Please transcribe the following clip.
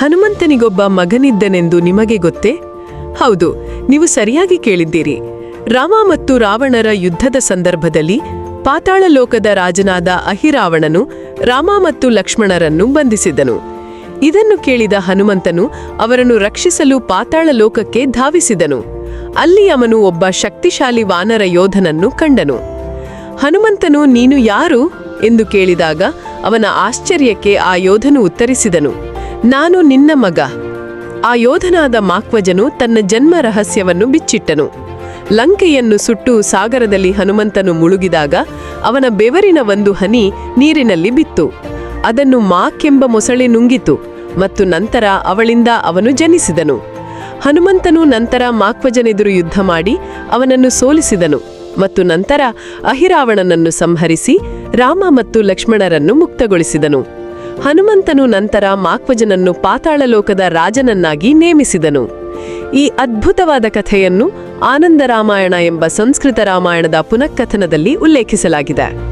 ಹನುಮಂತನಿಗೊಬ್ಬ ಮಗನಿದ್ದನೆಂದು ನಿಮಗೆ ಗೊತ್ತೇ? ಹೌದು, ನೀವು ಸರಿಯಾಗಿ ಕೇಳಿದ್ದೀರಿ. ರಾಮ ಮತ್ತು ರಾವಣರ ಯುದ್ಧದ ಸಂದರ್ಭದಲ್ಲಿ ಪಾತಾಳ ಲೋಕದ ರಾಜನಾದ ಅಹಿರಾವಣನು ರಾಮ ಮತ್ತು ಲಕ್ಷ್ಮಣರನ್ನು ಬಂಧಿಸಿದನು. ಇದನ್ನು ಕೇಳಿದ ಹನುಮಂತನು ಅವರನ್ನು ರಕ್ಷಿಸಲು ಪಾತಾಳ ಲೋಕಕ್ಕೆ ಧಾವಿಸಿದನು. ಅಲ್ಲಿ ಅವನು ಒಬ್ಬ ಶಕ್ತಿಶಾಲಿ ವಾನರ ಯೋಧನನ್ನು ಕಂಡನು. ಹನುಮಂತನು, ನೀನು ಯಾರು? ಎಂದು ಕೇಳಿದಾಗ ಅವನ ಆಶ್ಚರ್ಯಕ್ಕೆ ಆ ಯೋಧನು ಉತ್ತರಿಸಿದನು. ನಾನು ನಿನ್ನ ಮಗ. ಆ ಯೋಧನಾದ ಮಾಕ್ವಜನು ತನ್ನ ಜನ್ಮ ರಹಸ್ಯವನ್ನು ಬಿಚ್ಚಿಟ್ಟನು. ಲಂಕೆಯನ್ನು ಸುಟ್ಟು ಸಾಗರದಲ್ಲಿ ಹನುಮಂತನು ಮುಳುಗಿದಾಗ ಅವನ ಬೆವರಿನ ಒಂದು ಹನಿ ನೀರಿನಲ್ಲಿ ಬಿತ್ತು. ಅದನ್ನು ಮಾಕೆಂಬ ಮೊಸಳೆ ನುಂಗಿತು ಮತ್ತು ನಂತರ ಅವಳಿಂದ ಅವನು ಜನಿಸಿದನು. ಹನುಮಂತನು ನಂತರ ಮಾಕ್ವಜನೆದುರು ಯುದ್ಧ ಮಾಡಿ ಅವನನ್ನು ಸೋಲಿಸಿದನು ಮತ್ತು ನಂತರ ಅಹಿರಾವಣನನ್ನು ಸಂಹರಿಸಿ ರಾಮ ಮತ್ತು ಲಕ್ಷ್ಮಣರನ್ನು ಮುಕ್ತಗೊಳಿಸಿದನು. ಹನುಮಂತನು ನಂತರ ಮಾಕ್ವಜನನ್ನು ಪಾತಾಳಲೋಕದ ರಾಜನನ್ನಾಗಿ ನೇಮಿಸಿದನು. ಈ ಅದ್ಭುತವಾದ ಕಥೆಯನ್ನು ಆನಂದ ರಾಮಾಯಣ ಎಂಬ ಸಂಸ್ಕೃತ ರಾಮಾಯಣದ ಪುನಃಕಥನದಲ್ಲಿ ಉಲ್ಲೇಖಿಸಲಾಗಿದೆ.